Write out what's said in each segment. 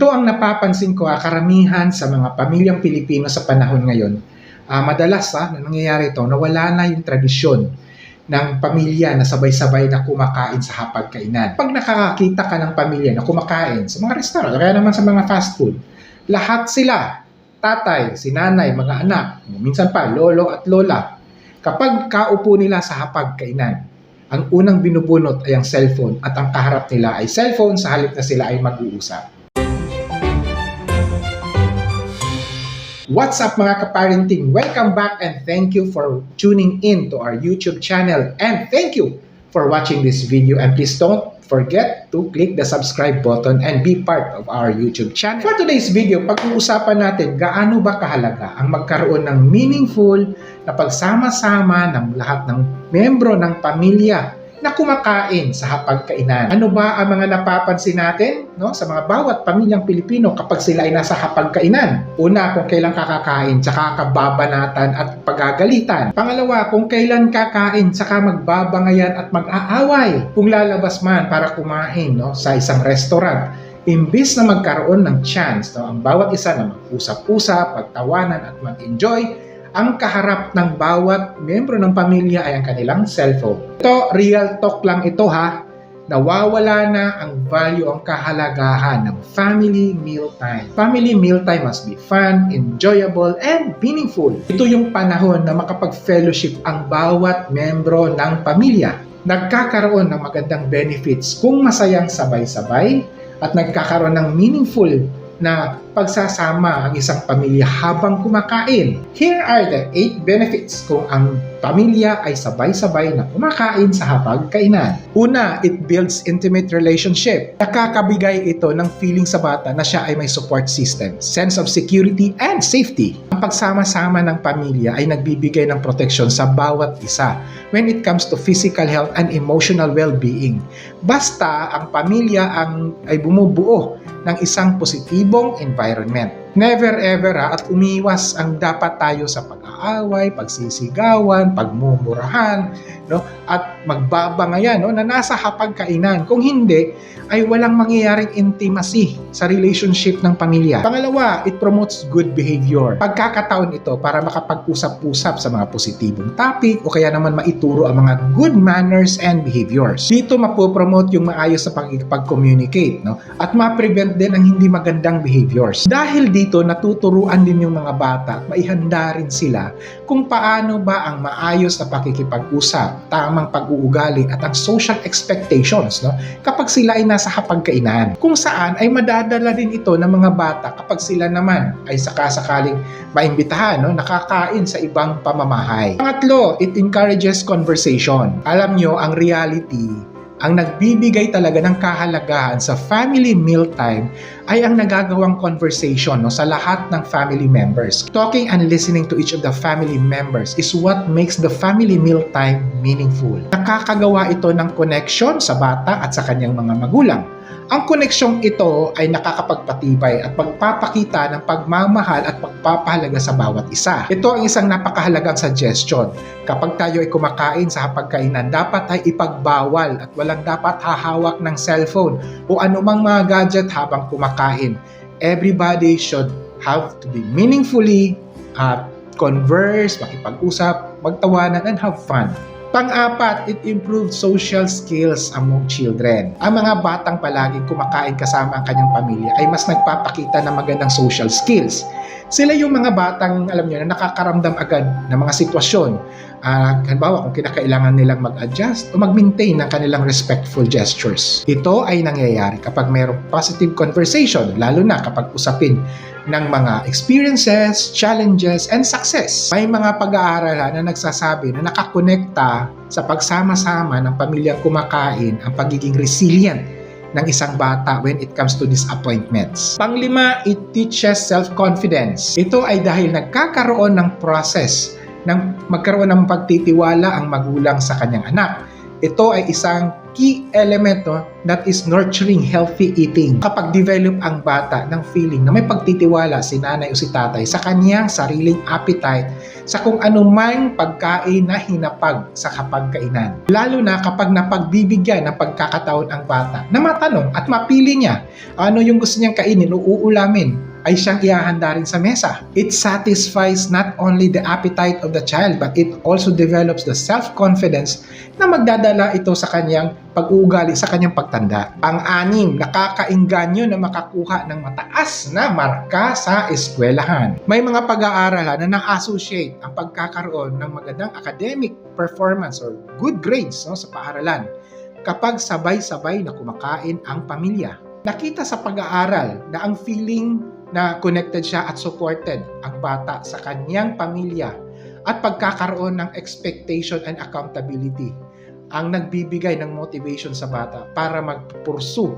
Ito ang napapansin ko, ah, karamihan sa mga pamilyang Pilipino sa panahon ngayon, ah, madalas ah, na nangyayari ito, nawala na yung tradisyon ng pamilya na sabay-sabay na kumakain sa hapagkainan. Pag nakakakita ka ng pamilya na kumakain sa mga restaurant, kaya naman sa mga fast food, lahat sila, tatay, sinanay, mga anak, minsan pa lolo at lola, kapag kaupo nila sa hapagkainan, ang unang binubunot ay ang cellphone at ang kaharap nila ay cellphone sa halip na sila ay mag-uusap. What's up mga kaparenting? Welcome back and thank you for tuning in to our YouTube channel and thank you for watching this video and please don't forget to click the subscribe button and be part of our YouTube channel. For today's video, pag-uusapan natin gaano ba kahalaga ang magkaroon ng meaningful na pagsama-sama ng lahat ng membro ng pamilya na kumakain sa hapagkainan. Ano ba ang mga napapansin natin no, sa mga bawat pamilyang Pilipino kapag sila ay nasa hapagkainan? Una, kung kailan kakakain, tsaka kababanatan at pagagalitan. Pangalawa, kung kailan kakain, tsaka magbabangayan at mag-aaway. Kung lalabas man para kumain no, sa isang restaurant, imbis na magkaroon ng chance no, ang bawat isa na mag-usap-usap, pagtawanan at mag-enjoy, ang kaharap ng bawat membro ng pamilya ay ang kanilang cellphone. Ito, real talk lang ito ha. Nawawala na ang value, ang kahalagahan ng family meal time. Family meal time must be fun, enjoyable, and meaningful. Ito yung panahon na makapag-fellowship ang bawat membro ng pamilya. Nagkakaroon ng magandang benefits kung masayang sabay-sabay at nagkakaroon ng meaningful na pagsasama ang isang pamilya habang kumakain. Here are the 8 benefits kung ang pamilya ay sabay-sabay na kumakain sa hapagkainan. Una, it builds intimate relationship. Nakakabigay ito ng feeling sa bata na siya ay may support system, sense of security and safety. Ang pagsama-sama ng pamilya ay nagbibigay ng proteksyon sa bawat isa when it comes to physical health and emotional well-being. Basta ang pamilya ang ay bumubuo ng isang positibong environment. Never ever ha, at umiwas ang dapat tayo sa pag-aaway, pagsisigawan, pagmumurahan, no? at magbabangayan no? na nasa hapagkainan. Kung hindi, ay walang mangyayaring intimacy sa relationship ng pamilya. Pangalawa, it promotes good behavior. Pagkakataon ito para makapag-usap-usap sa mga positibong topic o kaya naman maituro ang mga good manners and behaviors. Dito mapopromote yung maayos sa pagkikipag-communicate no? at ma-prevent din ang hindi magandang behaviors. Dahil dito, natuturuan din yung mga bata at maihanda rin sila kung paano ba ang maayos na pakikipag-usap, tamang pag-uugali at ang social expectations no? kapag sila ay nasa hapagkainan. Kung saan ay madadala din ito ng mga bata kapag sila naman ay sakasakaling maimbitahan, no? nakakain sa ibang pamamahay. Pangatlo, it encourages conversation. Alam nyo, ang reality ang nagbibigay talaga ng kahalagahan sa family mealtime ay ang nagagawang conversation no, sa lahat ng family members. Talking and listening to each of the family members is what makes the family mealtime meaningful. Nakakagawa ito ng connection sa bata at sa kanyang mga magulang. Ang koneksyong ito ay nakakapagpatibay at pagpapakita ng pagmamahal at pagpapahalaga sa bawat isa. Ito ang isang napakahalagang suggestion. Kapag tayo ay kumakain sa hapagkainan, dapat ay ipagbawal at walang dapat hahawak ng cellphone o anumang mga gadget habang kumakain. Everybody should have to be meaningfully uh, converse, makipag-usap, magtawanan, and have fun. Pang-apat, it improved social skills among children. Ang mga batang palaging kumakain kasama ang kanyang pamilya ay mas nagpapakita ng magandang social skills. Sila yung mga batang, alam niyo, na nakakaramdam agad ng mga sitwasyon. Uh, halimbawa, kung kinakailangan nilang mag-adjust o mag-maintain ng kanilang respectful gestures. Ito ay nangyayari kapag mayroong positive conversation, lalo na kapag usapin ng mga experiences, challenges, and success. May mga pag-aaral na nagsasabi na nakakonekta sa pagsama-sama ng pamilyang kumakain ang pagiging resilient ng isang bata when it comes to disappointments. Panglima, it teaches self-confidence. Ito ay dahil nagkakaroon ng process ng magkaroon ng pagtitiwala ang magulang sa kanyang anak. Ito ay isang key element no, that is nurturing healthy eating. Kapag develop ang bata ng feeling na may pagtitiwala si nanay o si tatay sa kanyang sariling appetite sa kung anumang pagkain na hinapag sa kapagkainan. Lalo na kapag napagbibigyan ng pagkakataon ang bata na matanong at mapili niya ano yung gusto niyang kainin o uulamin ay siyang ihahanda rin sa mesa. It satisfies not only the appetite of the child but it also develops the self-confidence na magdadala ito sa kanyang pag-uugali sa kanyang pagtanda. Pang-anim, nakakainganyo na makakuha ng mataas na marka sa eskwelahan. May mga pag-aaralan na na-associate ang pagkakaroon ng magandang academic performance or good grades no, sa paaralan kapag sabay-sabay na kumakain ang pamilya. Nakita sa pag-aaral na ang feeling na connected siya at supported ang bata sa kanyang pamilya at pagkakaroon ng expectation and accountability ang nagbibigay ng motivation sa bata para magpursue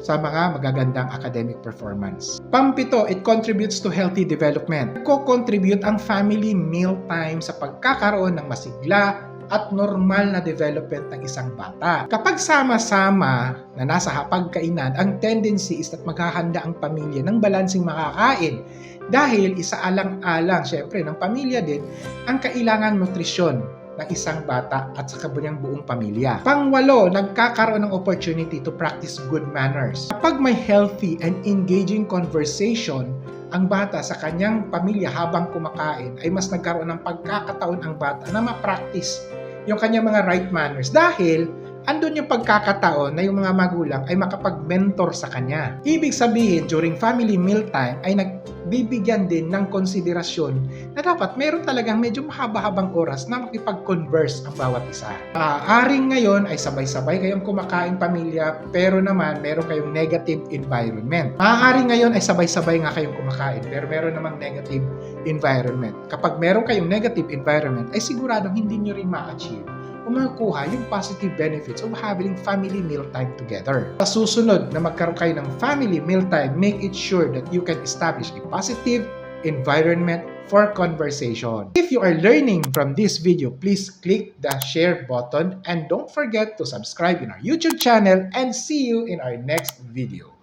sa mga magagandang academic performance. Pampito, it contributes to healthy development. Co-contribute ang family meal time sa pagkakaroon ng masigla at normal na development ng isang bata. Kapag sama-sama na nasa hapagkainan, ang tendency is that maghahanda ang pamilya ng balansing makakain dahil isaalang-alang syempre ng pamilya din ang kailangang nutrisyon ng isang bata at sa kanyang buong pamilya. Pangwalo, nagkakaroon ng opportunity to practice good manners. Kapag may healthy and engaging conversation, ang bata sa kanyang pamilya habang kumakain ay mas nagkaroon ng pagkakataon ang bata na ma-practice yung kanyang mga right manners. Dahil andun yung pagkakataon na yung mga magulang ay makapag-mentor sa kanya. Ibig sabihin, during family mealtime ay nagbibigyan din ng konsiderasyon na dapat meron talagang medyo mahaba-habang oras na makipag-converse ang bawat isa. Aaring ngayon ay sabay-sabay kayong kumakain pamilya pero naman meron kayong negative environment. Maaaring ngayon ay sabay-sabay nga kayong kumakain pero meron namang negative environment. Kapag meron kayong negative environment ay siguradong hindi nyo rin ma-achieve o makukuha yung positive benefits of having family meal time together. Sa susunod na magkaroon kayo ng family meal time, make it sure that you can establish a positive environment for conversation. If you are learning from this video, please click the share button and don't forget to subscribe in our YouTube channel and see you in our next video.